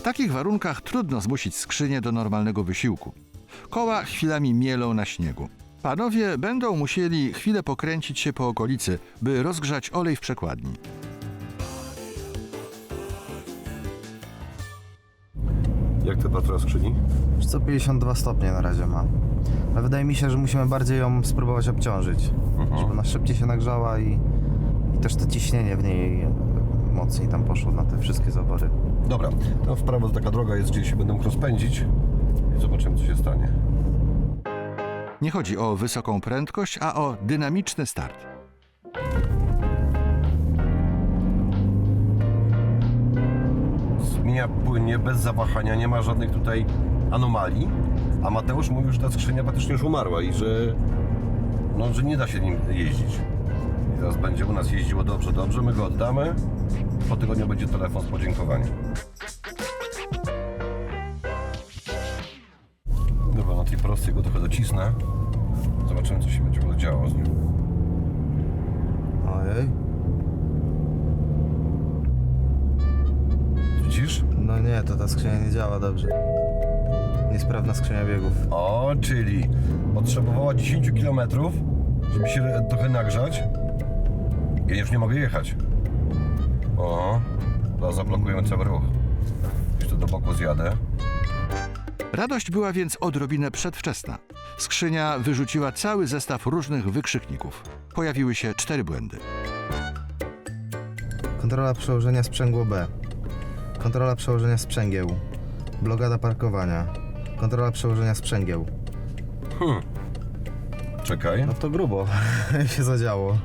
W takich warunkach trudno zmusić skrzynię do normalnego wysiłku. Koła chwilami mielą na śniegu. Panowie będą musieli chwilę pokręcić się po okolicy, by rozgrzać olej w przekładni. Jak temperatura skrzyni? Już co 52 stopnie na razie ma. Ale wydaje mi się, że musimy bardziej ją spróbować obciążyć, żeby ona szybciej się nagrzała i, i też to ciśnienie w niej mocniej tam poszło na te wszystkie zawory. Dobra, tam w prawo taka droga jest, gdzie się będę mógł rozpędzić i zobaczymy, co się stanie. Nie chodzi o wysoką prędkość, a o dynamiczny start. Zmienia płynnie, bez zawahania, nie ma żadnych tutaj anomalii. A Mateusz mówił, że ta skrzynia praktycznie już umarła i że, no, że nie da się nim jeździć. Teraz będzie u nas jeździło dobrze, dobrze, my go oddamy. Po tygodniu będzie telefon z podziękowaniem. Dobra, na tej prostej go trochę docisnę. Zobaczymy, co się będzie działo z nim. Ojej. Widzisz? No nie, to ta skrzynia nie działa dobrze. Niesprawna skrzynia biegów. O, czyli potrzebowała 10 km, żeby się trochę nagrzać. Ja już nie mogę jechać. O, teraz zablokujemy cały ruch. To do boku zjadę. Radość była więc odrobinę przedwczesna. Skrzynia wyrzuciła cały zestaw różnych wykrzykników. Pojawiły się cztery błędy. Kontrola przełożenia sprzęgło B. Kontrola przełożenia sprzęgieł. Blokada parkowania. Kontrola przełożenia sprzęgieł. Czekaj, No to grubo się zadziało.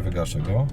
Wygaszę go.